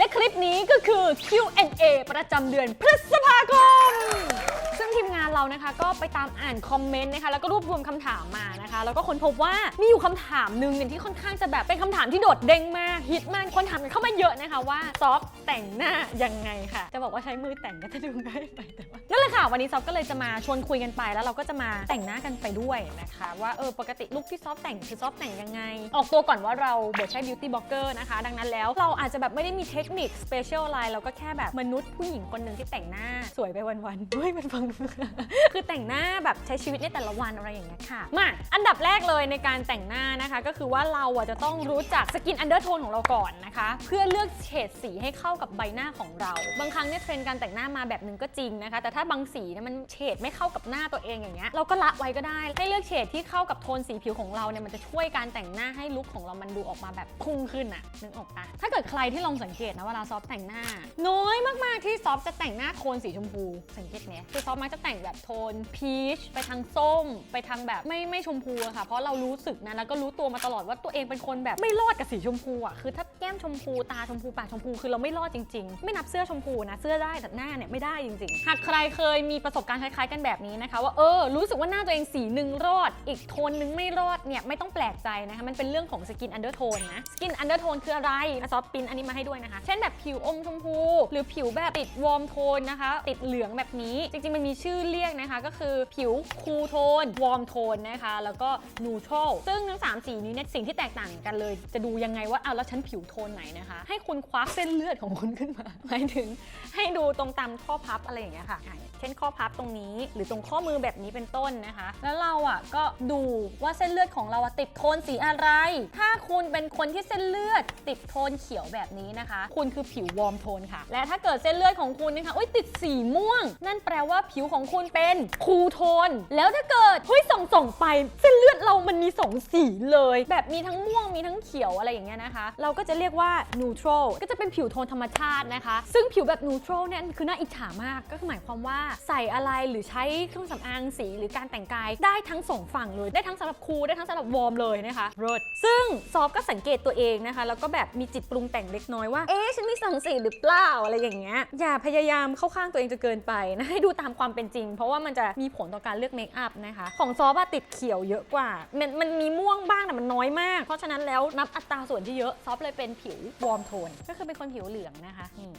และคลิปนี้ก็คือ Q&A ประจำเดือนพฤษภาคม ซึ่งทีมงานเรานะคะก็ไปตามอ่านคอมเมนต์นะคะแล้วก็รวบรวมคำถามมานะคะ แล้วก็ค้นพบว่ามีอยู่คำถามหนึ่งเนี่ยที่ค่อนข้างจะแบบเป็นคำถามที่โดดเด้งมาก ฮิตมากคนถามกันเข้ามาเยอะนะคะว่าซอฟแต่งหน้ายังไงค่ะ จะบอกว่าใช้มือแต่งก็จะดูง่ายไปแต่ว่านั่นแหละค่ะ วันนี้ซอฟก็เลยจะมาชวนคุยกันไป แล้วเราก็จะมาแต่งหน้ากันไปด้วยนะคะ ว่าเออปกติลุคที่ซอฟแต่งคือซอฟแต่งยังไง ออกตัวก่อนว่าเราเบิร์ดใช้ beauty blogger นะคะ ดังนั้นแล้วเราอาจจะแบบไม่ได้มีเทคนิค special อะไรเราก็แค่แบบมนุษย์ผู้หญิงคนหนึ่งที่แต่งหน้าสวยไปวันๆด้วยมันฟังคือแต่งหน้าแบบใช้ชีวิตในแต่ละวันอะไรอย่างเงี้ยค่ะมาอันดับแรกเลยในการแต่งหน้านะคะ ก็คือว่าเราอะจะต้องรู้จักสกินอันเดอร์โทนของเราก่อนนะคะ เพื่อเลือกเฉดสีให้เข้ากับใบหน้าของเรา บางครั้งเนี่ยเทรนด์การแต่งหน้ามาแบบหนึงก็จริงนะคะ แต่ถ้าบางสีเนี่ยมันเฉดไม่เข้ากับหน้าตัวเองอย่างเงี้ยเราก็ละไว้ก็ได้ ให้เลือกเฉดที่เข้ากับโทนสีผิวของเราเนี่ยมันจะช่วยการแต่งหน้าให้ลุคของเรามันดูออกมาแบบพุ่งขึ้นอะนึกออกปะถ้าเกิดใครที่ลองสังเกตนะเวลาซอฟแต่งหน้า น้อยมากๆที่ซอฟจะแต่งหน้าโทนสีชมพู สังเกตไหมคือซอฟมักจะแต่งแบบโทนพีชไปทางส้ม ไปทางแบบไม่ไม่ชมพูอะค่ะ เพราะเรารู้สึกนะแล้วก็รู้ตัวมาตลอดว่าตัวเองเป็นคนแบบไม่รอดกับสีชมพูอะคือถ้าแก้มชมพูตาชมพูปากชมพูคือเราไม่รอดจริง ๆ ไม่นับเสื้อชมพูนะ เสื้อได้แต่หน้าเนี่ยไม่ได้จริงๆ หากใครเคยมีประสบการณ์คล้ายๆกันแบบนี้นะคะ ว่าเออรู้สึกว่าหน้าตัวเองสีหนึ่งรอด อีกโทนหนึงไม่รอดเนี่ยไม่ต้องแปลกใจนะคะมันเป็นเรื่องของสกินอันเดอร์โทนนะสกินอันเดอร์โทนคืออะไรซอฟปินอันนี้มาให้ด้วยนะคะ เช่นแบบผิวอมชมพู หรือผิวแบบติดวอร์มโทนนะคะ ติดเหลืองแบบนี้จริงๆมันมีชื่อเรียกนะคะ ก็คือผิวคูลโทนวอร์มโทนนะคะ แล้วก็นูทรัลซึ่งทั้ง3สีนี้เนี่ยสิ่งที่แตกต่างกันเลย จะดูยังไงว่าเอาแล้วฉันผิวโทนไหนนะคะ ให้คุณควักเส้นเลือดของคุณขึ้นมา หมายถึงให้ดูตรงตามข้อพับอะไรอย่างเงี้ยค่ะ เช่นข้อพับตรงนี้ หรือตรงข้อมือแบบนี้เป็นต้นนะคะ แล้วเราอะก็ดูว่าเส้นเลือดของเราติดโทนสีอะไร ถ้าคุณเป็นคนที่เส้นเลือด ติดโทนเขียวแบบนี้นะคะ คุณคือผิววอร์มโทนค่ะ และถ้าเกิดเส้นเลือดของคุณนะคะอุ้ยติดสีม่วง นั่นแปลว่าผิวของคุณเป็นคูลโทน แล้วถ้าเกิดเฮ้ยส่องส่องไป เส้นเลือดเรามันมีสองสีเลย แบบมีทั้งม่วงมีทั้งเขียวอะไรอย่างเงี้ยนะคะเราก็จะเรียกว่า neutral ก็จะเป็นผิวโทนธรรมชาตินะคะ ซึ่งผิวแบบ neutral เนี่ยคือน่าอิจฉามาก ก็คือหมายความว่าใส่อะไรหรือใช้เครื่องสำอางสีหรือการแต่งกาย ได้ทั้งสองฝั่งเลย ได้ทั้งสำหรับคูลได้ทั้งสำหรับวอร์มเลยนะคะรสซึ่งซอฟก็สังเกตตัวเองนะคะ แล้วก็แบบมีจิตปรุงแต่งเล็กน้อยว่า เอ๊ะฉันมีสองสีหรือเปล่าอะไรอย่างเงี้ย อย่าพยายามเข้าข้างตัวเองจนเกินไปนะ ให้ดูตามความเป็นจริง เพราะว่ามันจะมีผลต่อการเลือกเมคอัพนะคะ ของซอฟอะติดเขียวเยอะกว่า มันมันมีม่วงบ้างแต่มันน้อยมาก เพราะฉะนั้นแล้วนับอัตราส่วนที่เยอะซอฟเลยเป็นผิววอร์มโทน ก็คือเป็นคนผิวเหลืองนะคะนี่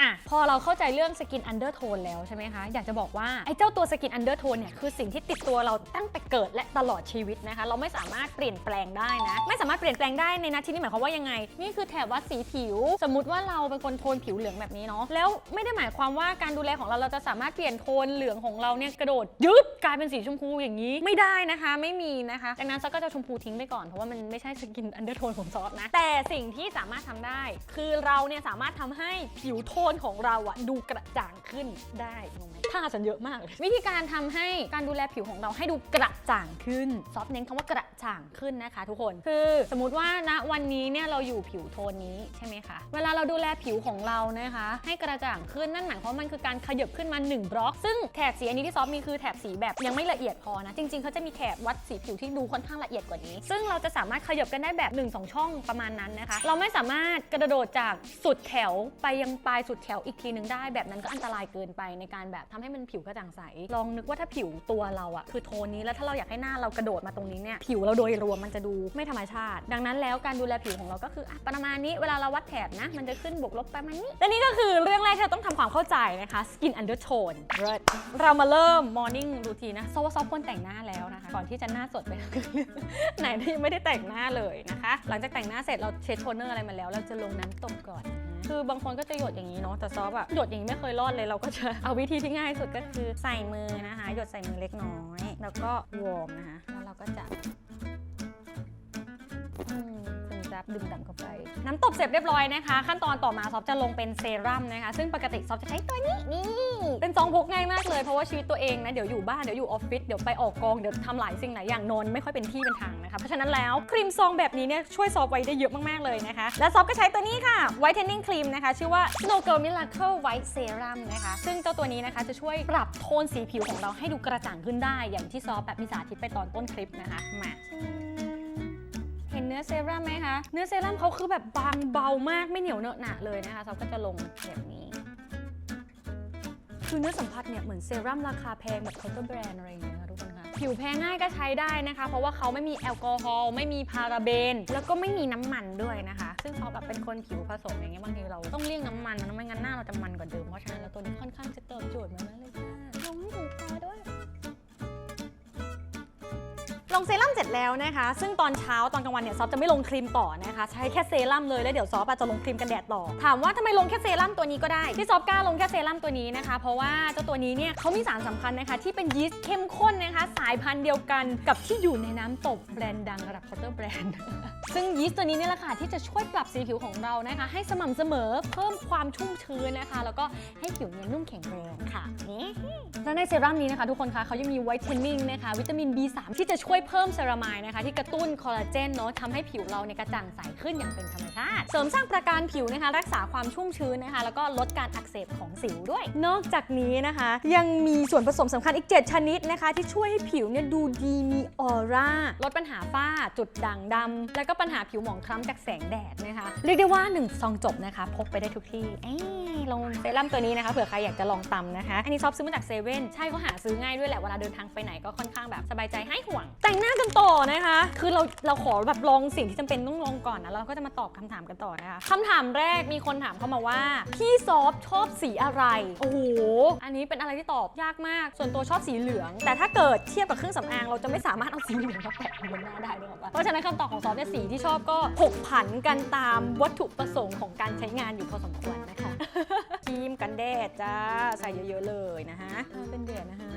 อะพอเราเข้าใจเรื่องสกินอันเดอร์โทนแล้วใช่ไหมคะ อยากจะบอกว่า ไอ้เจ้าตัวสกินอันเดอร์โทนเนี่ย คือสิ่งที่ติดตัวเราตั้งแต่เกิดและตลอดชีวิตนะคะ เราไม่สามารถเปลี่ยนแปลงได้นะ ไม่สามารถเปลี่ยนแปลงได้ในนาทีนี้หมายความว่ายังไง นี่คือแถบวัดสีผิว สมมติว่าเราเป็นคนโทนผิวเหลืองแบบนี้เนาะแล้วไม่ได้หมายความว่าการดูแลของเราเราจะสามารถเปลี่ยนโทนเหลืองของเราเนี่ยกระโดดยึบกลายเป็นสีชมพูอย่างนี้ ไม่ได้นะคะ ไม่มีนะคะดังนั้นซอฟก็จะชมพูทิ้งไปก่อนเพราะว่ามันไม่ใช่สกินอันเดอร์โทนของซอฟนะแต่สิ่งที่สามารถทำได้ คือเราเนี่ยสามารถทำให้ผิวโทนนของเราอะดูกระจ่างขึ้นได้งงไหมท่าฉันเยอะมากเลยวิธีการทำให้การดูแลผิวของเราให้ดูกระจ่างขึ้น ซอฟเน้นคำว่ากระจ่างขึ้นนะคะ ทุกคนคือสมมติว่าณวันนี้เนี่ยเราอยู่ผิวโทนนี้ใช่ไหมคะ เวลาเราดูแลผิวของเรานะคะ ให้กระจ่างขึ้นนั่นหมายความว่ามันคือการขยับขึ้นมา1บล็อก ซึ่งแถบสีอันนี้ที่ซอฟมีคือแถบสีแบบยังไม่ละเอียดพอนะ จริงๆเขาจะมีแถบวัดสีผิวที่ดูค่อนข้างละเอียดกว่านี้ ซึ่งเราจะสามารถขยับกันได้แบบ1-2ช่องประมาณนั้นนะคะ เราไม่สามารถกระโดดจากสุดแถวไปยังปลายสุดแถวอีกทีนึงได้ แบบนั้นก็อันตรายเกินไปในการแบบทำให้มันผิวกระจ่างใส ลองนึกว่าถ้าผิวตัวเราอะคือโทนนี้แล้วถ้าเราอยากให้หน้าเรากระโดดมาตรงนี้เนี่ยผิวเราโดยรวมมันจะดูไม่ธรรมชาติ ดังนั้นแล้วการดูแลผิวของเราก็คืออประมาณนี้เวลาเราวัดแถบนะ มันจะขึ้นบวกลบประมาณนี้และนี่ก็คือเรื่องแรกที่เราต้องทำความเข้าใจนะคะ skin undertone เลิศเรามาเริ่ม morning routine นะซอฟซอฟควรแต่งหน้าแล้วนะคะ ก่อนที่จะหน้าสดไปไหนที่ไม่ได้แต่งหน้าเลยนะคะ หลังจากแต่งหน้าเสร็จเราเช็ดโทนเนอร์อะไรมาแล้ว เราจะลงน้ำตบก่อน คือบางคนก็จะหยดอย่างนี้เนาะแต่ซอฟอะหยดอย่างนี้ไม่เคยรอดเลยเราก็จะเอาวิธีที่ง่ายสุดก็คือใส่มือนะคะ หยดใส่มือเล็กน้อย แล้วก็วอร์มนะคะ แล้วเราก็จะ รับดื่มด่ำเข้าไป น้ำตบเสร็จเรียบร้อยนะคะ ขั้นตอนต่อมาซอฟจะลงเป็นเซรั่มนะคะ ซึ่งปกติซอฟจะใช้ตัวนี้นี่เป็นซองพกง่ายมากเลยเพราะว่าชีวิตตัวเองนะเดี๋ยวอยู่บ้านเดี๋ยวอยู่ออฟฟิศเดี๋ยวไปออกกองเดี๋ยวทำหลายสิ่งหลายอย่างนอนไม่ค่อยเป็นที่เป็นทางนะคะเพราะฉะนั้นแล้วครีมซองแบบนี้เนี่ยช่วยซอฟไว้ได้เยอะมากๆเลยนะคะ และซอฟก็ใช้ตัวนี้ค่ะ Whitening Cream นะคะชื่อว่า Snow Girl Miracle White Serum นะคะ ซึ่งเจ้าตัวนี้นะคะจะช่วยปรับโทนสีผิวของเราให้ดูกระจ่างขึ้นได้ อย่างที่ซอฟแบบมีสาธิตไปตอนต้นคลิปนะคะมา เนื้อเซรั่มไหมคะ เนื้อเซรั่มเขาคือแบบบางเบามากไม่เหนียวเนอะหนะเลยนะคะซอฟก็จะลงแบบนี้ คือเนื้อสัมผัสเนี่ยเหมือนเซรั่มราคาแพงแบบเคาน์เตอร์แบรนด์อะไรอย่างเงี้ยค่ะทุกคนคะผิวแพ้ง่ายก็ใช้ได้นะคะ เพราะว่าเขาไม่มีแอลกอฮอล์ไม่มีพาราเบน แล้วก็ไม่มีน้ำมันด้วยนะคะ ซึ่งเขาแบบเป็นคนผิวผสมอย่างเงี้ยบางทีเราต้องเลี่ยงน้ำมันนะไม่งั้นหน้าเราจะมันกว่าเดิมเพราะฉะนั้นแล้วตัวนี้ค่อนข้างจะตอบโจทย์มากเลยค่ะ ลงเซรั่มเสร็จแล้วนะคะ ซึ่งตอนเช้าตอนกลางวันเนี่ยซอฟจะไม่ลงครีมต่อนะคะ ใช้แค่เซรั่มเลยแล้วเดี๋ยวซอฟอาจจะลงครีมกันแดดต่อ ถามว่าทำไมลงแค่เซรั่มตัวนี้ก็ได้ ที่ซอฟกล้าลงแค่เซรั่มตัวนี้นะคะ เพราะว่าเจ้าตัวนี้เนี่ยเขามีสารสำคัญนะคะ ที่เป็นยีสต์เข้มข้นนะคะ สายพันธุ์เดียวกันกับที่อยู่ในน้ำตบแบรนด์ดังระดับเคาน์เตอร์แบรนด์ซึ่งยีสต์ตัวนี้เนี่ยแหละค่ะที่จะช่วยปรับสีผิวของเรานะคะ ให้สม่ำเสมอเพิ่มความชุ่มชื้นนะคะ แล้วก็ให้ผิวเนี่ยนุ่มแข็งแรงค่ะนี่และในเซรั่มนี้นะคะทุกคนคะเขายังมีไวท์เทนนิ่งนะคะวิตามิน B3 ที่จะช่วยเพิ่มเซรามายนะคะที่กระตุ้นคอลลาเจนเนาะทำให้ผิวเราเนี่ยกระจ่างใสขึ้นอย่างเป็นธรรมชาติ เสริมสร้างประการผิวนะคะ รักษาความชุ่มชื้นนะคะ แล้วก็ลดการอักเสบของสิวด้วย นอกจากนี้นะคะ ยังมีส่วนผสมสำคัญอีก 7 ชนิดนะคะ ที่ช่วยให้ผิวเนี่ยดูดีมีออร่าลดปัญหาฝ้าจุดด่างดำแล้วก็ปัญหาผิวหมองคล้ำจากแสงแดดนะคะเรียกได้ว่า1ซองจบนะคะ พกไปได้ทุกที่เอ้ลงเซรั่มตัวนี้นะคะเผื่อใครอยากจะลองตำนะคะ อันนี้ชอบซื้อมาจากเซเว่นใช่เขาหาซื้อง่ายด้วยแหละเวลาเดินทางไปไหนก็ค่อนข้างแบบสบายใจให้ห่วงแต่งหน้ากันต่อนะคะ คือเราเราขอแบบลองสิ่งที่จำเป็นต้องลองก่อนนะแล้วเราก็จะมาตอบคำถามกันต่อนะคะคำถามแรกมีคนถามเข้ามาว่า พี่ซอฟชอบสีอะไร โอ้โห อันนี้เป็นอะไรที่ตอบยากมาก ส่วนตัวชอบสีเหลือง แต่ถ้าเกิดเทียบกับเครื่องสำอางเราจะไม่สามารถเอาสีเหลืองมาแปะบนหน้าได้หรอกปะเพราะฉะนั้นคำตอบของซอฟเนี่ยสีที่ชอบก็ผกผันกันตามวัตถุประสงค์ของการใช้งานอยู่พอสมควรนะคะ ครีมกันแดดจ้าใส่เยอะๆเลยนะฮะถ้าเป็นแดดนะฮะ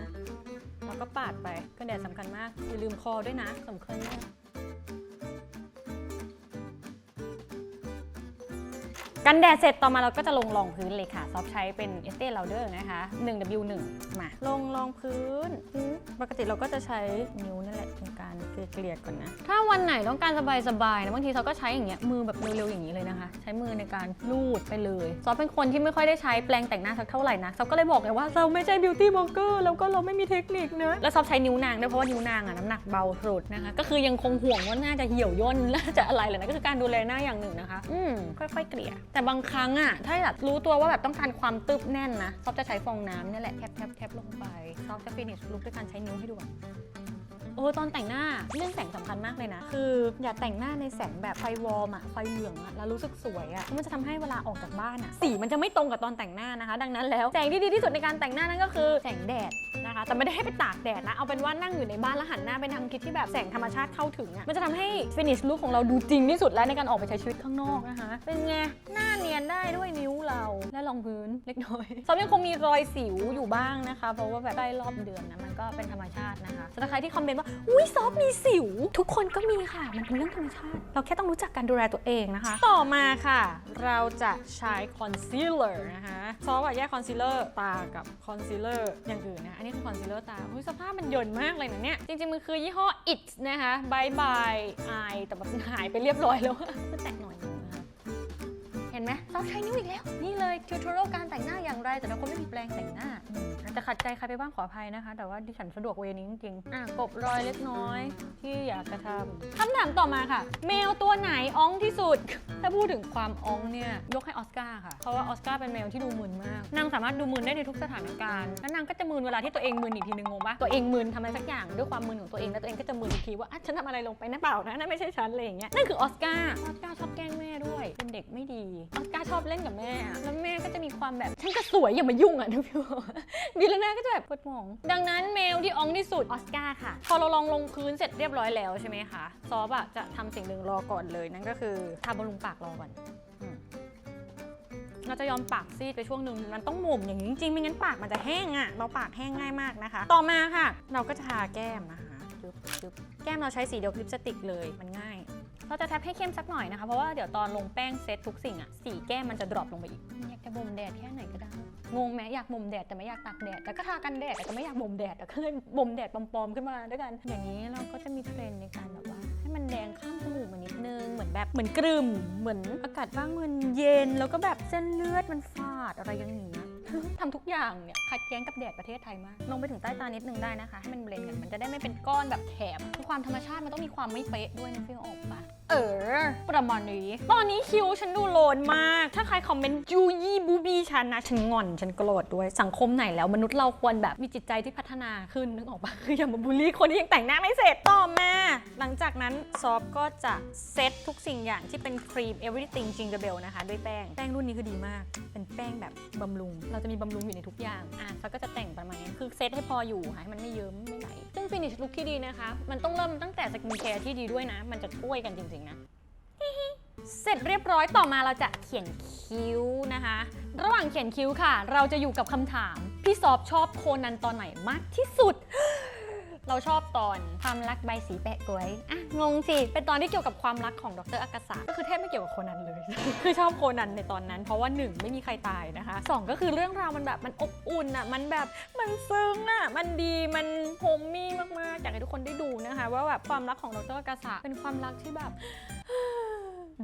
เราก็ปาดไปกันแดดสำคัญมากอย่าลืมคอด้วยนะสำคัญมาก กันแดดเสร็จต่อมาเราก็จะลงรองพื้นเลยค่ะ ซอฟใช้เป็น e s t e Lauder นะคะ 1W1 มา ลงรองพื้นอืมปกติเราก็จะใช้นิ้วนั่นแหละในการเกลี่ยๆก่อนนะ ถ้าวันไหนต้องการสบายๆนะบางทีเราก็ใช้อย่างเงี้ยมือแบบเร็วๆอย่างนี้เลยนะคะ ใช้มือในการลูดไปเลย ซอฟเป็นคนที่ไม่ค่อยได้ใช้แปรงแต่งหน้าสักเท่าไหร่นะซอฟก็เลยบอกไงว่าเราไม่ใช่บิวตี้บล็อกเกอร์แล้วก็เราไม่มีเทคนิคนะแล้วซอฟใช้นิ้วนางด้วยเพราะว่านิ้วนางอะน้ำหนักเบาสุดนะคะก็คือยังคงห่วงว่าน่าจะเหี่ยวย่นน่าจะอะไรแหละนะก็คือการดูแลหน้าอย่างหนึ่งนะคะ อืมค่อยๆเกลี่ยแแต่บางครั้งอะถ้าอยากรู้ตัวว่าแบบต้องการความตึบแน่นนะซอฟจะใช้ฟองน้ำเนี่ยแหละแทบแทบแทบลงไปซอฟจะฟินิชลุคด้วยการใช้นิ้วให้ดูอนโอ้ตอนแต่งหน้าเรื่องแสงสำคัญมากเลยนะ คืออย่าแต่งหน้าในแสงแบบไฟวอร์มอะไฟเหลืองอะแล้วรู้สึกสวยอะมันจะทำให้เวลาออกจากบ้านอะสีมันจะไม่ตรงกับตอนแต่งหน้านะคะ ดังนั้นแล้วแสงที่ดีที่สุดในการแต่งหน้านั่นก็คือแสงแดด นะคะ แต่ไม่ได้ให้ไปตากแดดนะ เอาเป็นว่านั่งอยู่ในบ้านแล้วหันหน้าไปทางทิศที่แบบแสงธรรมชาติเข้าถึงอะมันจะทำให้ finish look ของเราดูจริงที่สุดแล้วในการออกไปใช้ชีวิตข้างนอกนะคะ เป็นไง หน้าเนียนได้ด้วยนิ้วเราและรองพื้นเล็กน้อยซอฟยังคงมีรอยสิวอยู่บ้างนะคะ เพราะว่าแบบใกล้รอบเดือนนะมันก็เป็นธรรมชาตินะคะสำหรับใครที่คอมเมนต์ว่าอุ้ยซอฟมีสิว ทุกคนก็มีค่ะ มันเป็นเรื่องธรรมชาติ เราแค่ต้องรู้จักการดูแลตัวเองนะคะ ต่อมาค่ะ เราจะใช้คอนซีลเลอร์นะคะซอฟอะแยกคอนซีลเลอร์ตากับคอนซีลเลอร์อย่างอื่นนะอันนี้คอนซีลเลอร์ตาอุ้ยสภาพมันหย่นมากเลยนะเนี่ย จริงๆ มันคือยี่ห้อ It นะคะบายบายไอแต่แบบหายไปเรียบร้อยแล้วก็แตะหน่อย ห็นไหมซอฟใช้นิ้วอีกแล้ว นี่เลยทิวทอเรียลการแต่งหน้าอย่างไรแต่เราก็ไม่มีแปรงแต่งหน้าอาจจะขัดใจใครไปบ้างขออภัยนะคะ แต่ว่าดิฉันสะดวกเวนี้จริงๆอะกบรอยเล็กน้อยที่อยากจะทำคำถามต่อมาค่ะ แมวตัวไหนอ้องที่สุด ถ้าพูดถึงความอ้องเนี่ยยกให้ออสการ์ค่ะ เพราะว่าออสการ์เป็นแมวที่ดูมึนมาก นางสามารถดูมึนได้ในทุกสถานการณ์แล้วนางก็จะมึนเวลาที่ตัวเองมึนอีกทีนึงงงปะตัวเองมึนทำอะไรสักอย่างด้วยความมึนของตัวเองแล้วตัวเองก็จะมึนอีกทีว่าอะฉันทำอะไรลงไปนะเปล่านะนั่นไม่ใช่ฉันอะไรอย่างเงี้ยนั่นคือออสการ์ออสการ์ชอบแกล้งแม่ด้วยเป็นเด็กไม่ดีออสการ์ชอบเล่นกับแม่อะแล้วแม่ก็จะมีความแบบฉันก็สวยอย่ามายุ่งอะนะพี่บอกดีแล้วนาก็จะแบบปวดหมอง ดังนั้นแมวที่อ้องที่สุดออสการ์ค่ะ พอเราลองลงพื้นเสร็จเรียบร้อยแล้วใช่ไหมคะซอฟอะจะทำสิ่งหนึ่งรอก่อนเลยนั่นก็คือทาบำรุงปากรอก่อนอืมเราจะยอมปากซีดไปช่วงหนึ่งมันต้องหม่มอย่างนี้จริงๆไม่งั้นปากมันจะแห้งอะเราปากแห้งง่ายมากนะคะ ต่อมาค่ะ เราก็จะทาแก้มนะคะจึ๊บจึ๊บแก้มเราใช้สีเดียวกับลิปสติกเลยมันง่าย เราจะแทบให้เข้มสักหน่อยนะคะ เพราะว่าเดี๋ยวตอนลงแป้งเซตทุกสิ่งอะสีแก้มมันจะดรอปลงไปอีก อยากจะบ่มแดดแค่ไหนก็ได้ งงไหมอยากบ่มแดดแต่ไม่อยากตากแดด แต่ก็ทากันแดดแต่ก็ไม่อยากบ่มแดดแต่ก็เลยบ่มแดดปลอมๆขึ้นมาด้วยกัน อย่างนี้เราก็จะมีเทรนด์ในการแบบว่า ให้มันแดงข้ามจมูกมานิดนึง เหมือนแบบเหมือนกรึมเหมือนอากาศบ้างมันเย็น แล้วก็แบบเส้นเลือดมันฝาดอะไรอย่างนี้ทำทุกอย่างเนี่ยขัดแย้งกับแดดประเทศไทยมาก ลงไปถึงใต้ตานิดนึงได้นะคะ ให้มันเบลนด์กันมันจะได้ไม่เป็นก้อนแบบแถบคือความธรรมชาติมันต้องมีความไม่เป๊ะด้วยนะพี่ออกปะ เออ ประมาณนี้ ตอนนี้คิวฉันดูโลนมาก ถ้าใครคอมเมนต์ยูยี่บูบี้ฉันนะ ฉันงอน ฉันโกรธด้วย สังคมไหนแล้วมนุษย์เราควรแบบมีจิตใจที่พัฒนาขึ้น นึกออกปะคืออย่ามาบูลลี่คนที่ยังแต่งหน้าไม่เสร็จ ต่อมา หลังจากนั้นซอฟก็จะเซตทุกสิ่งอย่างที่เป็นครีม everything jingle bell นะคะ ด้วยแป้ง แป้งรุ่นนี้คือดีมาก เป็นแป้งแบบบำรุง เราจะมีบำรุงอยู่ในทุกอย่าง อะซอฟก็จะแต่งประมาณนี้คือเซตให้พออยู่ค่ะให้มันไม่เยิ้มไม่ไหลซึ่งฟินิชลุคที่ดีนะคะ มันต้องเริ่มตั้งแต่สกินแคร์ที่ดีด้วยนะ มันจะช่วยกันจริงๆนะ เสร็จเรียบร้อยต่อมาเราจะเขียนคิ้วนะคะ ระหว่างเขียนคิ้วค่ะ เราจะอยู่กับคำถาม พี่ซอบชอบโคนันตอนไหนมากที่สุด เราชอบตอนความรักใบสีแปะกล้วยอะงงสิ เป็นตอนที่เกี่ยวกับความรักของดรอากาศะก็คือแทบไม่เกี่ยวกับโคนันเลย คือชอบโคนันในตอนนั้น เพราะว่าหนึ่งไม่มีใครตายนะคะสองก็คือเรื่องราวมันแบบมันอบอุ่นอะมันแบบมันซึ้งอะมันดีมันโฮมมี่มากๆอยากให้ทุกคนได้ดูนะคะ ว่าแบบความรักของดรอากาศะเป็นความรักที่แบบ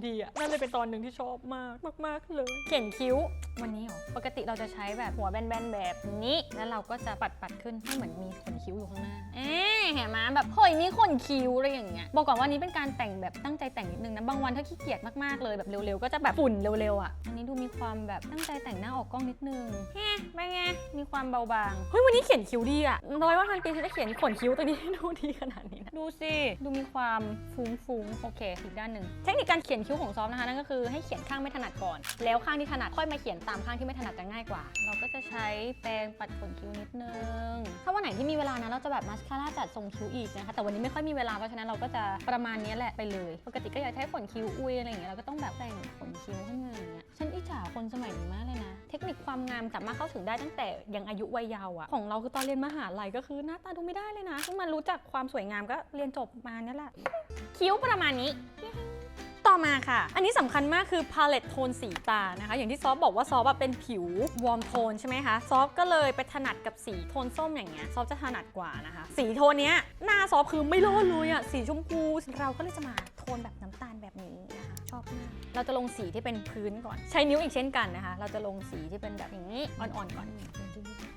ดีอะนั่นเลยเป็นตอนหนึ่งที่ชอบมากมาก ๆ เลย เขียนคิ้ววันนี้เหรอ ปกติเราจะใช้แบบหัวแบนๆแบบนี้ แล้วเราก็จะปัดปัดๆขึ้นให้เหมือนมีขนคิ้วอยู่ข้างหน้าเอ๊ะเห็นไหมแบบเฮ้ยมีขนคิ้วอะไรอย่างเงี้ย บอกก่อนว่านี้เป็นการแต่งแบบตั้งใจแต่งนิดนึงนะ บางวันถ้าขี้เกียจมากๆเลยแบบเร็วๆ ก็จะแบบฝุ่นเร็วๆอะ อันนี้ดูมีความแบบตั้งใจแต่งหน้าออกกล้องนิดนึงแฮะเป็นไง มีความเบาบาง เฮ้ยวันนี้เขียนคิ้วดีอะร้อยว่าพันปีฉันจะเขียนขนคิ้วตัวนี้ให้ดูดีขนาดนี้นะ ดูสิ ดูมีความฟุ้งๆ โอเค อีกด้านหนึ่งเทคนิคการเขียนคิ้วของซอฟนะคะนั่นก็คือให้เขียนข้างไม่ถนัดก่อน แล้วข้างที่ถนัดค่อยมาเขียนตามข้างที่ไม่ถนัดจะง่ายกว่า เราก็จะใช้แปรงปัดขนคิ้วนิดนึง ถ้าวันไหนที่มีเวลานะเราจะแบบมาสคาร่าจัดทรงคิ้วอีกนะคะแต่วันนี้ไม่ค่อยมีเวลาเพราะฉะนั้นเราก็จะประมาณนี้แหละไปเลย ปกติก็อยากใช้ขนคิ้วอุ้ยอะไรอย่างเงี้ยเราก็ต้องแบบแต่งขนคิ้วให้มันอย่างเงี้ยฉันอิจฉาคนสมัยนี้มากเลยนะ เทคนิคความงามสามารถเข้าถึงได้ตั้งแต่ยังอายุวัยเยาว์อะของเราคือตอนเรียนมหาลัยก็คือหน้าตาดูไม่ได้เลยนะเพิ่งมารู้จักความสวยงามก็เรียนจบมาเนี่ยแหละคิ้วประมาณนี้ อมาค่ะ อันนี้สำคัญมากคือพาเลตโทนสีตานะคะ อย่างที่ซอฟบอกว่าซอฟเป็นผิววอร์มโทนใช่ไหมคะ ซอฟก็เลยไปถนัดกับสีโทนส้มอย่างเงี้ย ซอฟจะถนัดกว่านะคะ สีโทนเนี้ยหน้าซอฟคือไม่รอดเลยอะสีชมพูเราก็เลยจะมาโทนแบบน้ำตาลแบบนี้นะคะ ชอบมาก เราจะลงสีที่เป็นพื้นก่อน ใช้นิ้วอีกเช่นกันนะคะ เราจะลงสีที่เป็นแบบอย่างนี้อ่อนๆก่อน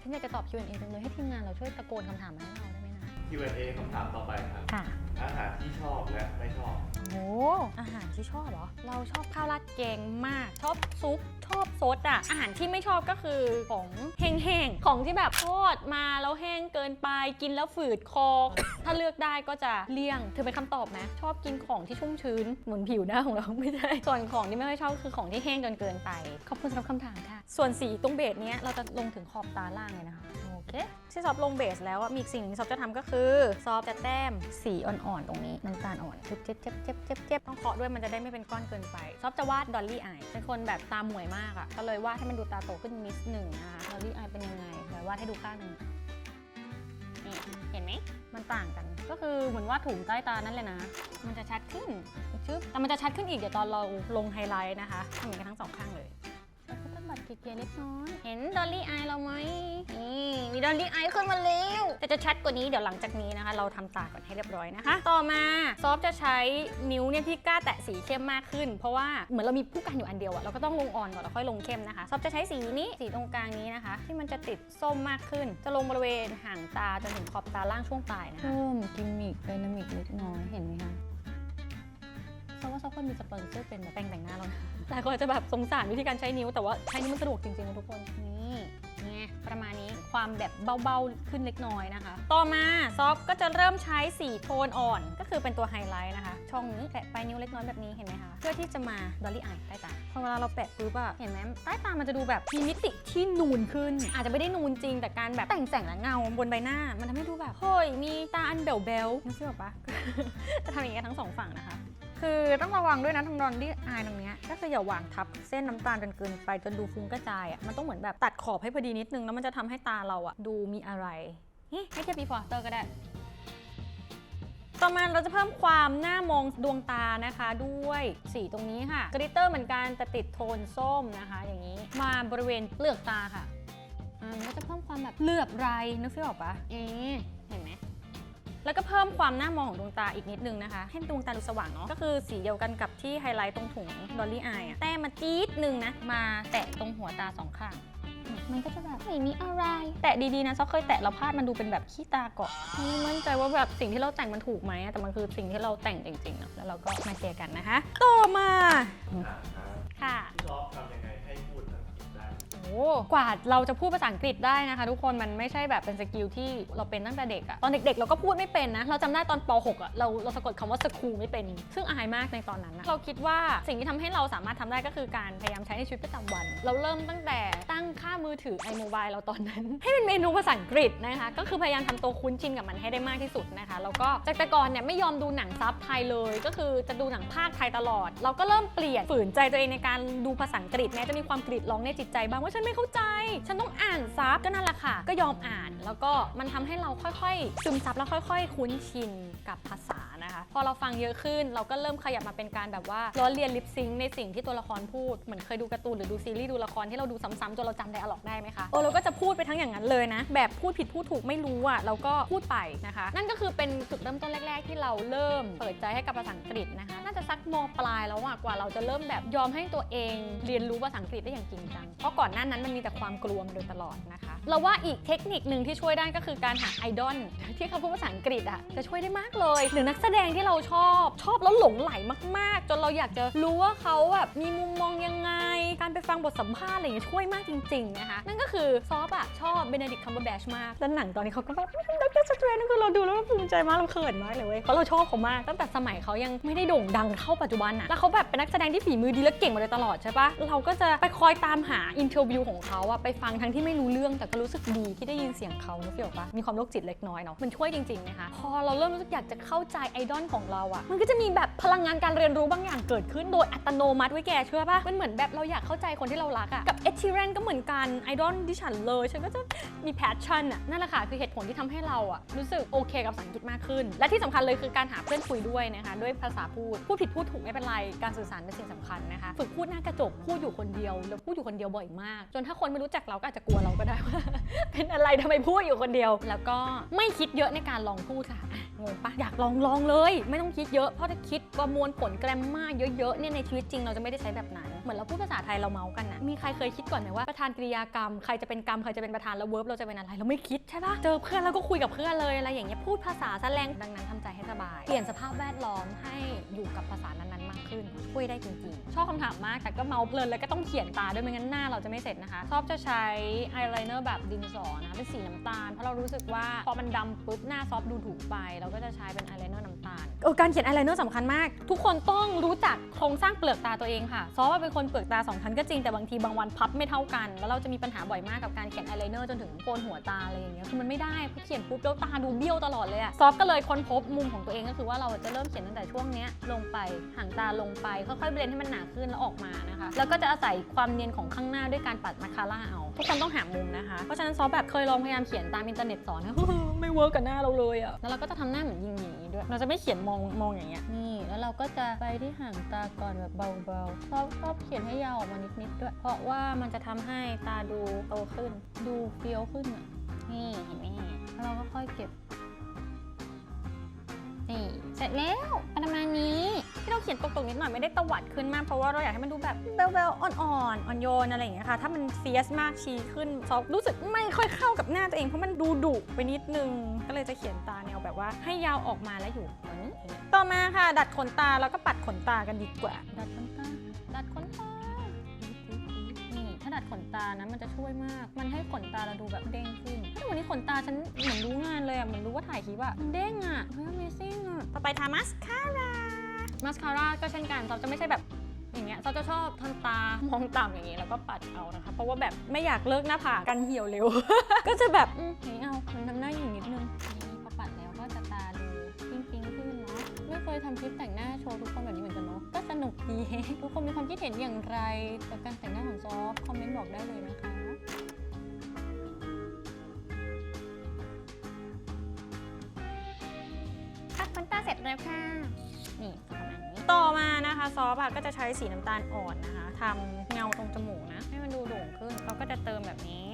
ฉันอยากจะตอบ Q&A จังเลยให้ทีมงานเราช่วยตะโกนคำถามมาให้เราไหม Q&A คำถามต่อไปครับ ค่ะ อาหารที่ชอบและไม่ชอบ โอ้อาหารที่ชอบเหรอ เราชอบข้าวราดแกงมาก ชอบซุป ชอบซดอะอาหารที่ไม่ชอบก็คือของแห้งๆ ของที่แบบทอดมาแล้วแห้งเกินไป กินแล้วฝืดคอ ถ้าเลือกได้ก็จะเลี่ยงถือเป็นคำตอบไหมชอบกินของที่ชุ่มชื้น เหมือนผิวหน้าของเราไม่ใช่ส่วนของที่ไม่ค่อยชอบคือของที่แห้งจนเกินไป ขอบคุณสำหรับคำถามค่ะ ส่วนสีตรงเบสเนี้ยเราจะลงถึงขอบตาล่างเลยนะคะ โอเคที่ซอฟลงเบสแล้วอะมีอีกสิ่งหนึงที่ซอฟจะทำก็คือซอฟจะแต้มสีอ่อนๆตรงนี้น้ำตาลอ่อนเจ็บเจ็บเจ็บเจ็บเจ็บเจ็บต้องเคาะด้วยมันจะได้ไม่เป็นก้อนเกินไป ซอฟจะวาดดอลลี่อายเป็นคนแบบตาหมวยมากอะก็เลยวาดให้มันดูตาโตขึ้นนิดหนึ่งนะคะดอลลี่อายเป็นยังไงเดี๋ยววาดให้ดูข้างหนึ่งนี่เห็นไหมมันต่างกัน ก็คือเหมือนวาดถุงใต้ตานั่นเลยนะ มันจะชัดขึ้นชึบแต่มันจะชัดขึ้นอีกเดี๋ยวตอนเราลงไฮไลท์นะคะทำอย่างกันทั้งสองข้างเลย แล้วก็ต้องบัดเกียร์เล็กน้อย เห็นดอลลี่อายเราไหมนี่มีดอลลี่อายขึ้นมาแล้วแต่จะชัดกว่านี้เดี๋ยวหลังจากนี้นะคะ เราทำตาก่อนให้เรียบร้อยนะคะ ต่อมาซอฟจะใช้นิ้วเนี่ยที่กล้าแตะสีเข้มมากขึ้น เพราะว่าเหมือนเรามีผู้กันอยู่อันเดียวอะเราก็ต้องลงอ่อนก่อนแล้วค่อยลงเข้มนะคะซอฟจะใช้สีนี้สีตรงกลางนี้นะคะ ที่มันจะติดส้มมากขึ้น จะลงบริเวณห่างตาจนถึงขอบตาล่างช่วงปลายนะคะส้มกิมมิคไดนามิกเล็กน้อยเห็นไหมคะ ซอฟว่าซอฟควรมีสปอนเซอร์เป็นแบบแป้งแต่งหน้าแล้วนะหลายคนอาจจะแบบสงสารวิธีการใช้นิ้วแต่ว่าใช้นิ้วมันสะดวกจริงๆนะทุกคน นี่ไงประมาณนี้ความแบบเบาๆขึ้นเล็กน้อยนะคะ ต่อมาซอฟก็จะเริ่มใช้สีโทนอ่อน ก็คือเป็นตัวไฮไลท์นะคะ ช่องนี้แตะปลายนิ้วเล็กน้อยแบบนี้เห็นไหมคะ เพื่อที่จะมาดอลลี่อายใต้ตาพอเวลาเราแปะปุ๊บอะเห็นไหมใต้ตามันจะดูแบบมีมิติที่นูนขึ้น อาจจะไม่ได้นูนจริงแต่การแบบแต่งแสงและเงาบนใบหน้า มันทำให้ดูแบบเฮ้ยมีตาอันเบลเบลนึกภาพออกปะจะทำอย่างนี้ยทั้งสองฝั่งนะคะ คือต้องระวังด้วยนะทางดอนที่อายตรงเนี้ยก็คืออย่าวางทับเส้นน้ำตาลจนเกินไปจนดูฟุ้งกระจายอะมันต้องเหมือนแบบตัดขอบให้พอดีนิดนึงแล้วมันจะทำให้ตาเราอะดูมีอะไรให้เทียบ before after ก็ได้ ต่อมาเราจะเพิ่มความหน้ามองดวงตานะคะด้วยสีตรงนี้ค่ะกริตเตอร์เหมือนกันแต่ติดโทนส้มนะคะ อย่างนี้มาบริเวณเปลือกตาค่ะอ่ามันก็จะเพิ่มความแบบเลือบไรนึกฟิลออกปะเอ๊ะเห็นไหม แล้วก็เพิ่มความหน้ามองของดวงตาอีกนิดนึงนะคะ ให้ดวงตาดูสว่างเนาะก็คือสีเดียวกันกับที่ไฮไลท์ตรงถุงดอลลี่อายอะแต่มาจี๊ดนึงนะมาแตะตรงหัวตาสองข้างมันก็จะแบบไม่มีอะไร แตะดีๆนะซอกเคยแตะแล้วพลาดมันดูเป็นแบบขี้ตาเกาะไม่มั่นใจว่าแบบสิ่งที่เราแต่งมันถูกไหมอะแต่มันคือสิ่งที่เราแต่งจริงๆอะแล้วเราก็มาเชียร์กันนะคะ ต่อมาคำถามครับค่ะพี่ชอบทำยังไง กฤษได้โอ้กว่าเราจะพูดภาษาอังกฤษได้นะคะ ทุกคนมันไม่ใช่แบบเป็นสกิลที่เราเป็นตั้งแต่เด็กอะตอนเด็กๆ เราก็พูดไม่เป็นนะ เราจำได้ตอนป .6 อะเราเราสะกดคำว่าสคูลไม่เป็น ซึ่งอายมากในตอนนั้นนะเราคิดว่าสิ่งที่ทำให้เราสามารถทำได้ก็คือการพยายามใช้ในชีวิตประจำวัน เราเริ่มตั้งแต่ตั้งค่ามือถือไอโมบายเราตอนนั้น ให้เป็นเมนูภาษาอังกฤษนะคะก็คือพยายามทำตัวคุ้นชินกับมันให้ได้มากที่สุดนะคะแล้วก็จากแต่ก่อนเนี่ยไม่ยอมดูหนังซับไทยเลย ก็คือจะดูหนังภาคไทยตลอด เราก็เริ่มเปลี่ยนฝืนใจตัวเองในการดูภาษาอังกฤษแม้จะมีความกรีดร้องในจิตใจบ้างว่าฉันไม่เข้าใจ ฉันต้องอ่านซับก็นั่นแหละค่ะ ก็ยอมอ่าน แล้วก็มันทำให้เราค่อยๆ ซึมซับแล้วค่อย ๆ คุ้นชินกับภาษานะคะ พอเราฟังเยอะขึ้นเราก็เริ่มขยับมาเป็นการแบบว่าล้อเลียนลิปซิงในสิ่งที่ตัวละครพูด เหมือนเคยดูการ์ตูนหรือดูซีรีส์ดูละครที่เราดูซ้ำๆจนเราจำไดอะล็อกได้ไหมคะเออเราก็จะพูดไปทั้งอย่างนั้นเลยนะ แบบพูดผิดพูดถูกไม่รู้อะเราก็พูดไปนะคะ นั่นก็คือเป็นจุดเริ่มต้นแรก ๆ ที่เราเริ่มเปิดใจให้กับภาษาอังกฤษนะคะ น่าจะสักมปลายแล้วอะกว่าเราจะเริ่มแบบยอมให้ตัวเองเรียนรู้ภาษาอังกฤษได้อย่างจริงจัง เพราะก่อนหน้านั้นมันมีแต่ความกลัวมาโดยตลอดนะคะ เราว่าอีกเทคนิคหนึ่งที่ช่วยได้ก็คือการหาไอดอลที่เขาพูดภาษาอังกฤษอะจะช่วยได้มากเลย หรือนักแสดงที่เราชอบชอบแล้วหลงไหลมาก ๆ จนเราอยากจะรู้ว่าเขาแบบมีมุมมองยังไง การไปฟังบทสัมภาษณ์อะไรอย่างเงี้ยช่วยมากจริง ๆ นะคะ นั่นก็คือซอฟอะชอบเบนเดดิกคัมเบอร์แบชมากแล้วหนังตอนนี้เขาก็แบบด็อกเตอร์สเตรนนั่นคือเราดูแล้วภูมิใจมากเราเขินมากเลยเว้ยเพราะเราชอบเขามากตั้งแต่สมัยเขายังไม่ได้โด่งดังเท่าปัจจุบันอะแล้วเขาแบบเป็นนักแสดงที่ฝีมือดีและเก่งมาโดยตลอดใช่ปะเราก็จะไปคอยตามหาอินเทอร์วิวของเขาอะไปฟังทั้งที่ไม่รู้เรื่องแต่ก็รู้สึกดีที่ได้ยินเสียงเขานึกออกปะมีความโรคจิตเล็กน้อยเนาะมันช่วยจริงๆนะคะพอเราเริ่มรู้สึกอยากจะเข้าใจไอดอลของเราอะมันก็จะมีแบบพลังงานการเรียนรู้บางอย่างเกิดขึ้นโดยอัตโนมัติไว้แกเชื่อปะมันเหมือนแบบเราอยากเข้าใจคนที่เรารักอะกับเอชิเรนก็เหมือนกันไอดอลดิฉันเลยฉันก็จะมีแพชชั่นอะนั่นแหละค่ะคือเหตุผลที่ทำให้เราอะรู้สึกโอเคกับภาษาอังกฤษมากขึ้น และที่สำคัญเลยคือการหาเพื่อนคุยด้วยนะคะด้วยภาษาพูดพูดผิดพูดถูกไม่เป็นไรการสื่อสารเป็นสิ่งสำคัญนะคะฝึกพูดหน้ากระจกพูดอยู่คนเดียวแล้วพูดอยู่คนเดียวบ่อยมากจนถ้าคนไม่รู้จักเราก็อาจจะกลัวเราก็ได้ว่าเป็นอะไรทำไมพูดอยู่คนเดียว แล้วก็ไม่คิดเยอะในการลองพูดค่ะอะงงปะอยากลองลองเลย ไม่ต้องคิดเยอะเพราะถ้าคิดประมวลผลแกรมมาเยอะๆเนี่ยในชีวิตจริงเราจะไม่ได้ใช้แบบนั้น มือนเราพูดภาษาไทยเราเมาส์กันนะมีใครเคยคิดก่อนไหมว่าประธานกริยากรรมใครจะเป็นกรรมใครจะเป็นประธานแล้วเวิร์บเราจะเป็นอะไรเราไม่คิดใช่ปะเจอเพื่อนเราก็คุยกับเพื่อนเลยอะไรอย่างเงี้ยพูดภาษาแสลงดังนั้นทำใจให้สบาย เปลี่ยนสภาพแวดล้อมให้อยู่กับภาษานั้นๆมากขึ้นช่วยได้จริงๆ ชอบคำถามมากแต่ก็เมาเพลินแล้วก็ต้องเขียนตาด้วยไม่งั้นหน้าเราจะไม่เสร็จนะคะ ชอบจะใช้อายไลเนอร์แบบดินสอนะคะเป็นสีน้ำตาล เพราะเรารู้สึกว่าพอมันดำปุ๊บหน้าซอฟต์ดูถูกไป เราก็จะใช้เป็นอายไลเนอร์น้ำตาลเออการเขียนอายไลเนอร์สำคัญมาก ทุกคนต้องรู้จักโครงสร้างเปลือกตาตัวเองค่ะซอฟว่าเป็นคนคนเปลือกตาสองชั้นก็จริงแต่บางทีบางวันพับไม่เท่ากัน แล้วเราจะมีปัญหาบ่อยมากกับการเขียนอายไลเนอร์จนถึงโคนหัวตาอะไรอย่างเงี้ยคือมันไม่ได้พราะเขียนปุ๊บแล้วตาดูเบี้ยวตลอดเลยอะซอฟก็เลยค้นพบมุมของตัวเองก็คือว่าเราจะเริ่มเขียนตั้งแต่ช่วงเนี้ยลงไปห่างตาลงไปค่อยๆเบลนให้มันหนาขึ้นแล้วออกมานะคะแล้วก็จะอาศัยความเนียนของข้างหน้าด้วยการปัดมาคาร่าเอาทุกคนต้องหามุมนะคะเพราะฉะนั้นซอฟแบบเคยลองพยายามเขียนตามอินเทอร์เน็ตสอนนะไม่เวิร์กกับหน้าเราเลยอะแล้วเราก็จะทำหน้าเหมือนยิงอย่างนี้ ด้วย เราจะไม่เขียนมองมองอย่างเงี้ย นี่แล้วเราก็จะไปที่ห่างตาก่อนแบบเบาๆชอบชอบเขียนให้ยาวออกมานิดๆด้วย เพราะว่ามันจะทำให้ตาดูโตขึ้น ดูเฟี้ยวขึ้นอะนี่เห็นไหมแล้วเราก็ค่อยเก็บ นี่เสร็จแล้วประมาณนี้ที่เราเขียนตรงๆนิดหน่อยไม่ได้ตวัดขึ้นมากเพราะว่าเราอยากให้มันดูแบบเบลๆอ่อนๆอ่อนโยนอะไรอย่างเงี้ยค่ะ ถ้ามันเฟียสมากชี้ขึ้นซอฟรู้สึกไม่ค่อยเข้ากับหน้าตัวเองเพราะมันดูดุไปนิดนึง ก็เลยจะเขียนตาแนวแบบว่าให้ยาวออกมาแล้วอยู่แบบนี้ ต่อมาค่ะ ดัดขนตาแล้วก็ปัดขนตากันดีกว่า ดัดขนตาดัดขนตา ดัดขนตานะมันจะช่วยมาก มันให้ขนตาเราดูแบบเด้งขึ้นถ้าวันนี้ขนตาฉันเหมือนรู้งานเลยอะเหมือนรู้ว่าถ่ายคลิปอะมันเด้งอะเฮ้ย Amazing อะต่อไปทามัสคาร่ามัสคาร่าก็เช่นกันซอฟจะไม่ใช่แบบอย่างเงี้ยซอฟจะชอบทำตามองต่ำอย่างงี้แล้วก็ปัดเอานะคะ เพราะว่าแบบไม่อยากเลิกหน้าผากกันเหี่ยวเร็ว ก็จะแบบอืมอย่างนี้เอามันทำหน้าอยู่นิดนึง เคยทำคลิปแต่งหน้าโชว์ทุกคนแบบนี้เหมือนกันเนาะก็สนุกดี ทุกคนมีความคิดเห็นอย่างไรกับการแต่งหน้าของซอฟคอมเมนต์บอกได้เลยนะคะปัดขนตาเสร็จแล้วค่ะ นี่ประมาณนี้ ต่อมานะคะซอฟอะก็จะใช้สีน้ำตาลอ่อนนะคะทำเงาตรงจมูกนะ ให้มันดูโด่งขึ้นเราก็จะเติมแบบนี้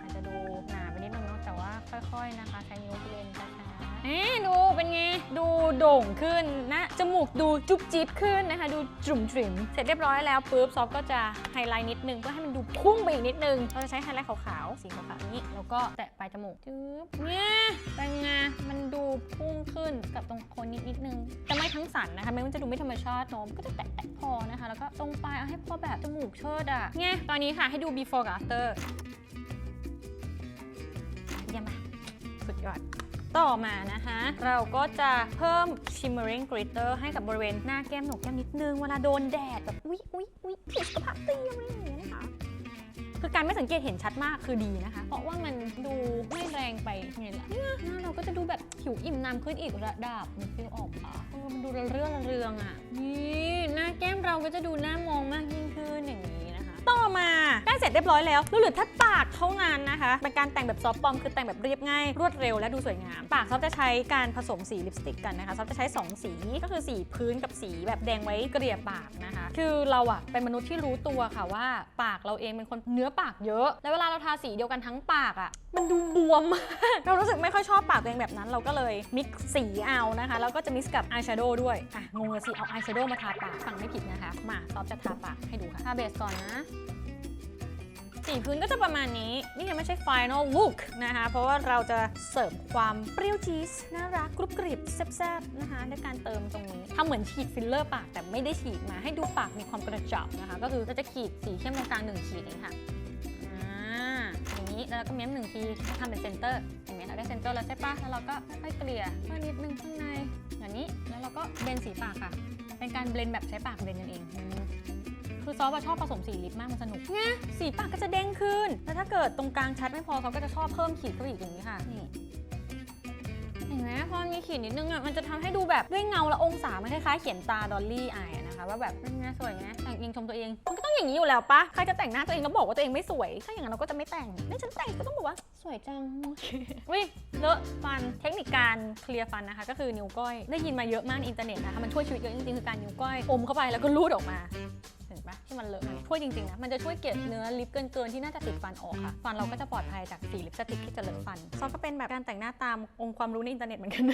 อาจจะดูหนาไปนิดนึงเนาะแต่ว่าค่อย ๆนะคะ ใช้นิ้วเบลนช้า เอ๊ะดูเป็นไง ดูโด่งขึ้นนะ จมูกดูจุ๊บจิ๊บขึ้นนะคะ ดูจุ่มจิ๋มเสร็จเรียบร้อยแล้วปุ๊บซอฟก็จะไฮไลท์นิดนึงเพื่อให้มันดูพุ่งไปอีกนิดนึง เราจะใช้ไฮไลท์ขาวๆ สีขาวๆนี้ แล้วก็แตะปลายจมูกจึ๊บเนี่ยเป็นไง มันดูพุ่งขึ้นกับตรงโคนนิดนิดนึง แต่ไม่ทั้งสันนะคะไม่งั้นมันจะดูไม่ธรรมชาติเนอะมันก็จะแตะๆพอนะคะ แล้วก็ตรงปลายเอาให้พอแบบจมูกเชิดอะเนี่ยตอนนี้ค่ะให้ดู before กับ after เยี่ยมมากสุดยอด ต่อมานะคะ เราก็จะเพิ่ม shimmering glitter ให้กับบริเวณหน้าแก้มหนกแก้มนิดนึง เวลาโดนแดดแบบอุ๊ยอุ๊ยอุ๊ยผิดสุขภาพตีอะไรอย่างเงี้ยนะคะคือการไม่สังเกตเห็นชัดมากคือดีนะคะ เพราะว่ามันดูไม่แรงไปเนี่ะเนี่ยหน้าเราก็จะดูแบบผิวอิ่มน้ำขึ้นอีกระดับมันฟิลออกปะเออมันดูระเรื่องระเรืองอะนี่หน้าแก้มเราก็จะดูน่ามองมากยิ่งขึ้นอย่างนี้ ต่อมาใกล้เสร็จเรียบร้อยแล้วเหลือแค่ปากเท่านั้นนะคะเป็นการแต่งแบบซอฟต์ปอมคือแต่งแบบเรียบง่ายรวดเร็วและดูสวยงาม ปากซอฟจะใช้การผสมสีลิปสติกกันนะคะซอฟจะใช้ 2 สีก็คือสีพื้นกับสีแบบแดงไว้เกลี่ยปากนะคะ คือเราอะเป็นมนุษย์ที่รู้ตัวค่ะว่า ปากเราเองเป็นคนเนื้อปากเยอะ แล้วเวลาเราทาสีเดียวกันทั้งปากอะมันดูบวมมากเรารู้สึกไม่ค่อยชอบปากตัวเองแบบนั้น เราก็เลยมิกซ์สีเอานะคะ แล้วก็จะมิกซ์กับอายแชโดว์ด้วยอะงงเลยสิเอาอายแชโดว์มาทาปากฟังไม่ผิดนะคะ มาซอฟจะทาปากให้ดูค่ะทาเบสก่อนนะ สีพื้นก็จะประมาณนี้ นี่ยังไม่ใช่ final look นะคะ เพราะว่าเราจะเสริมความเปรี้ยวจี๊สน่ารักกรุบกริบแซ่บๆนะคะด้วยการเติมตรงนี้ทำเหมือนฉีดฟิลเลอร์ปาก แต่ไม่ได้ฉีดมาให้ดูปากมีความกระจับนะคะ ก็คือเราจะขีดสีเข้มตรงกลางหนึ่งขีดเองค่ะอ่าอย่างนี้แล้วเราก็เม้มหนึ่งทีทำเป็นเซนเตอร์เห็นไหมเราได้เซนเตอร์แล้วใช่ปะแล้วเราก็ค่อยเกลี่ยเพิ่มนิดนึงข้างในอย่างนี้แล้วเราก็เบนสีปากค่ะ เป็นการเบลนแบบใช้ปากเบลนกันเอง คือซอฟอะชอบผสมสีลิปมากมันสนุกไงสีปากก็จะเด้งขึ้น แล้วถ้าเกิดตรงกลางชัดไม่พอซอฟก็จะชอบเพิ่มขีดเข้าไปอีกอย่างนี้ค่ะนี่เห็นไหมพอมันมีขีดนิดนึงอะมันจะทำให้ดูแบบด้วยเงาและองศามันคล้ายๆเขียนตาดอลลี่อายอะนะคะว่าแบบเป็นไงสวยไหมแต่งเองชมตัวเองมันก็ต้องอย่างนี้อยู่แล้วปะใครจะแต่งหน้าตัวเองแล้วบอกว่าตัวเองไม่สวย ถ้าอย่างนั้นเราก็จะไม่แต่งนี่ฉันแต่งก็ต้องบอกว่าสวยจังโอเควิเลอะฟันเทคนิคการเคลียร์ฟันนะคะ ก็คือนิ้วก้อยได้ยินมาเยอะมากในอินเทอร์เน็ตนะคะมันช่วยชีวิตเยอะจริงๆคือการนิ้วก้อยอมเข้าไปแล้วก็ลูดออกมาเห็ นปะที่มันเลอะช่วยจริงๆนะมันจะช่วยเก็บเนื้อลิปเกินๆที่น่าจะติดฟันออกค่ะ ฟันเราก็จะปลอดภัยจากสีลิปสติกที่จะเลอะฟัน ซอฟก็เป็นแบบการแต่งหน้าตามองค์ความรู้ในอินเทอร์เน็ตเหมือนกัน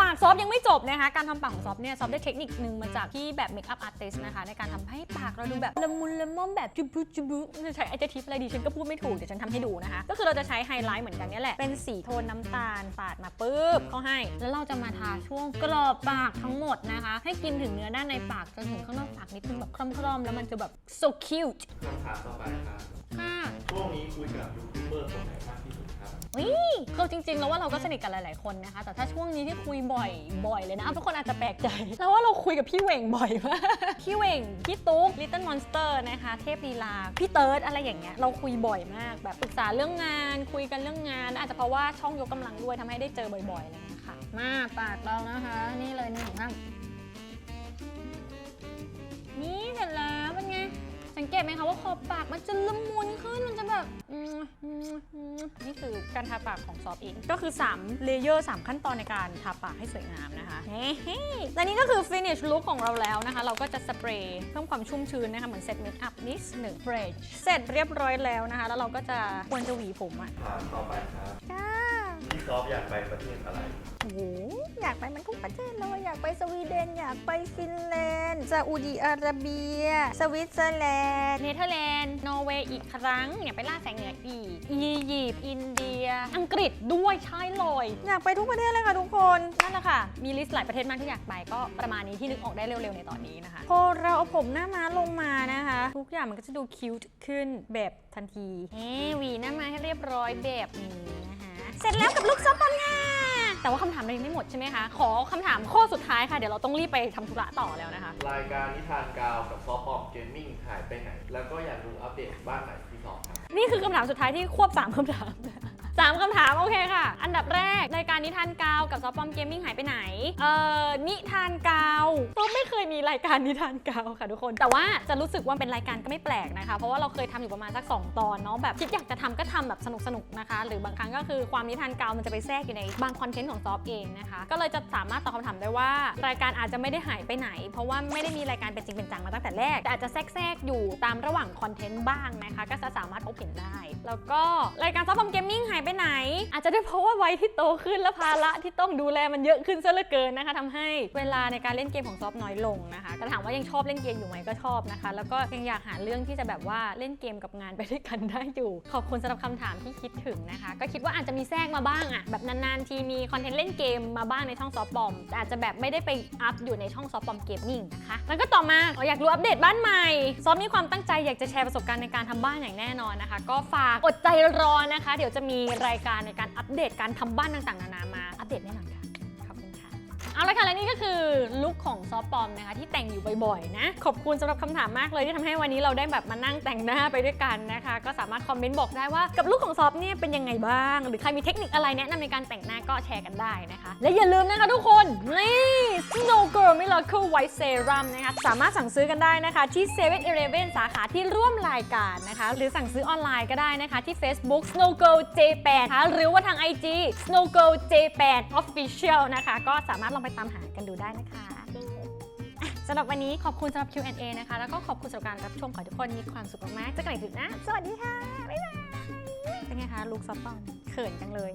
ปากซอฟยังไม่จบนะคะการทำปากของซอฟเนี่ยซอฟได้เทคนิคนึงมาจากที่แบบเมคอัพอาร์ติสนะคะในการทำให้ปากเราดูแบบละมุนละม่อมแบบจุบุจุบุจะใช้ไอเจทิปอะไรดีฉันก็พูดไม่ถูกเดี๋ยวฉันทำให้ดูนะคะ ก็คือเราจะใช้ไฮไลท์เหมือนกันเนี่ยแหละเป็นสีโทนน้ำตาลปาดมาปุ๊บเขาให้ แล้วเราจะมาทาช่วงกรอบปากทั้งหมดนะคะ ให้กินถึงเนื้อด้านในปากจนถึงข้างนอกปากนิดนึงแบบคล่อมๆแล้วมันจะแบบ so cute คำถามต่อไปครับค่ะช่วงนี้คุยกับยูทูบเบอร์คนไหนมากที่สุดครับ วิคือจริงๆ แล้วว่าเราก็สนิทกันหลายๆ คนนะคะ แต่ถ้าช่วงนี้ที่คุยบ่อยบ่อยเลยนะทุกคนอาจจะแปลกใจ แล้วว่าเราคุยกับพี่เหว่งบ่อยมาก พี่เหว่งพี่ตุ๊ก Little Monster นะคะ เทพลีลา พี่เติร์ดอะไรอย่างเงี้ย เราคุยบ่อยมาก แบบปรึกษาเรื่องงาน คุยกันเรื่องงาน อาจจะเพราะว่าช่องยกกำลังด้วยทำให้ได้เจอบ่อยๆอะไรอย่างเลยนะคะมาปากเรานะคะ นี่เลยหนึ่งข้าง นี่เสร็จแล้วเป็นไง สังเกตไหมคะว่าขอบปากมันจะละมุนขึ้นมันจะแบบอืมอืมอืมนี่คือการทาปากของซอฟเองก็คือ3เลเยอร์3ขั้นตอนในการทาปากให้สวยงามนะคะเฮ้และนี่ก็คือ finish look ของเราแล้วนะคะ เราก็จะสเปรย์เพิ่มความชุ่มชื้นนะคะเหมือนเซตเมคอัพนิดหนึ่งเบรชเสร็จเรียบร้อยแล้วนะคะ แล้วเราก็จะควรจะหวีผมอะถามต่อไปครับจ้าพี่ซอฟอยากไปประเทศอะไรโอ้โหอยากไปมันทุกประเทศเลยอยากไปสวีเดนอยากไปฟินแลนด์ซาอุดิอาระเบีย สวิตเซอร์แลนด์เนเธอร์แลนด์นอร์เวย์อีกครั้งอยากไปล่าแสงเหนืออีกอียิปต์อินเดีย อังกฤษด้วยใช่เลยอยากไปทุกประเทศเลยค่ะทุกคนนั่นแหละค่ะ มีลิสต์หลายประเทศมากที่อยากไปก็ประมาณนี้ที่นึกออกได้เร็วๆในตอนนี้นะคะพอเราเอาผมหน้าม้าลงมานะคะ ทุกอย่างมันก็จะดูคิวขึ้นแบบทันทีเฮ้หวีหน้าม้าให้เรียบร้อยแบบนี้นะคะเสร็จแล้วกับลูกซับบอลค่ะ แต่ว่าคำถามเรายังไม่หมดใช่ไหมคะ ขอคำถามข้อสุดท้ายค่ะ เดี๋ยวเราต้องรีบไปทำธุระต่อแล้วนะคะ รายการนิทานกาวกับซอฟต์ปอมเกมมิ่งหายไปไหน แล้วก็อยากรู้อัปเดตบ้านไหนที่สองครับ นี่คือคำถามสุดท้ายที่ควบ3คำถาม สามคำถาม โอเคค่ะ อันดับแรก รายการนิทานกาวกับซอฟต์ปอมเกมมิ่งหายไปไหน เอ่อ นิทานกาวซอฟไม่เคยมีรายการนิทานกาวค่ะทุกคน แต่ว่าจะรู้สึกว่าเป็นรายการก็ไม่แปลกนะคะ เพราะว่าเราเคยทำอยู่ประมาณสัก 2 ตอนเนาะแบบคิดอยากจะทำก็ทำแบบสนุกๆนะคะ หรือบางครั้งก็คือความนิทานกาวมันจะไปแทรกอยู่ในบางคอนเทนต์ของซอฟเองนะคะ ก็เลยจะสามารถตอบคำถามได้ว่า รายการอาจจะไม่ได้หายไปไหน เพราะว่าไม่ได้มีรายการเป็นจริงเป็นจังมาตั้งแต่แรก แต่อาจจะแทรกๆอยู่ตามระหว่างคอนเทนต์บ้างนะคะ ก็จะสามารถพบเห็นได้ แล้วก็รายการซอฟบอมเกมมิ่งหายไปไหน อาจจะได้เพราะว่าวัยที่โตขึ้นและภาระที่ต้องดูแลมันเยอะขึ้นซะเหลือเกินนะคะทำให้เวลาในการเล่นเกมของซอฟน้อยลงนะคะก็ถามว่ายังชอบเล่นเกมอยู่ไหมก็ชอบนะคะ แล้วก็ยังอยากหาเรื่องที่จะแบบว่าเล่นเกมกับงานไปด้วยกันได้อยู่ ขอบคุณสำหรับคำถามที่คิดถึงนะคะ ก็คิดว่าอาจจะมีแทรกมาบ้างอะแบบนานๆทีมีคอนเทนต์เล่นเกมมาบ้างในช่องซอฟบอมแต่อาจจะแบบไม่ได้ไปอัพอยู่ในช่องซอฟบอมเกมมิ่งนะคะแล้วก็ต่อมาอ๋ออยากรู้อัปเดตบ้านใหม่ซอฟมีความตั้งใจอยากจะแชร์ประสบการณ์ในการทำบ้านอย่างแน่นอนนะคะ ก็ฝากอดใจรอนะคะ เดี๋ยวจะมีรายการในการอัปเดตการทำบ้านต่างๆนานามาอัปเดตแน่นอนค่ะ เอาละค่ะและนี่ก็คือลุคของซอฟปอมนะคะที่แต่งอยู่บ่อยๆนะ ขอบคุณสำหรับคำถามมากเลยที่ทำให้วันนี้เราได้แบบมานั่งแต่งหน้าไปด้วยกันนะคะ ก็สามารถคอมเมนต์บอกได้ว่ากับลุคของซอฟเนี่ยเป็นยังไงบ้าง หรือใครมีเทคนิคอะไรแนะนำในการแต่งหน้าก็แชร์กันได้นะคะ และอย่าลืมนะคะทุกคนนี่ Snow Girl Miracle White Serum นะคะสามารถสั่งซื้อกันได้นะคะที่7 e เ e ่ e อสาขาที่ร่วมรายการนะคะ หรือสั่งซื้อออนไลน์ก็ได้นะคะที่ Facebook Snow Girl J8 นะคะหรือว่าทาง IG Snow Girl J8 Official นะคะก็สามารถลองไปตามหากันดูได้นะคะสำหรับวันนี้ขอบคุณสำหรับ Q&A นะคะ แล้วก็ขอบคุณสำหรับการรับชมขอทุกคนมีความสุขมากๆเจอกันอีกทีนะ สวัสดีค่ะ บ๊ายบาย เป็นไงคะลูกซอฟต์ปองเขินจังเลย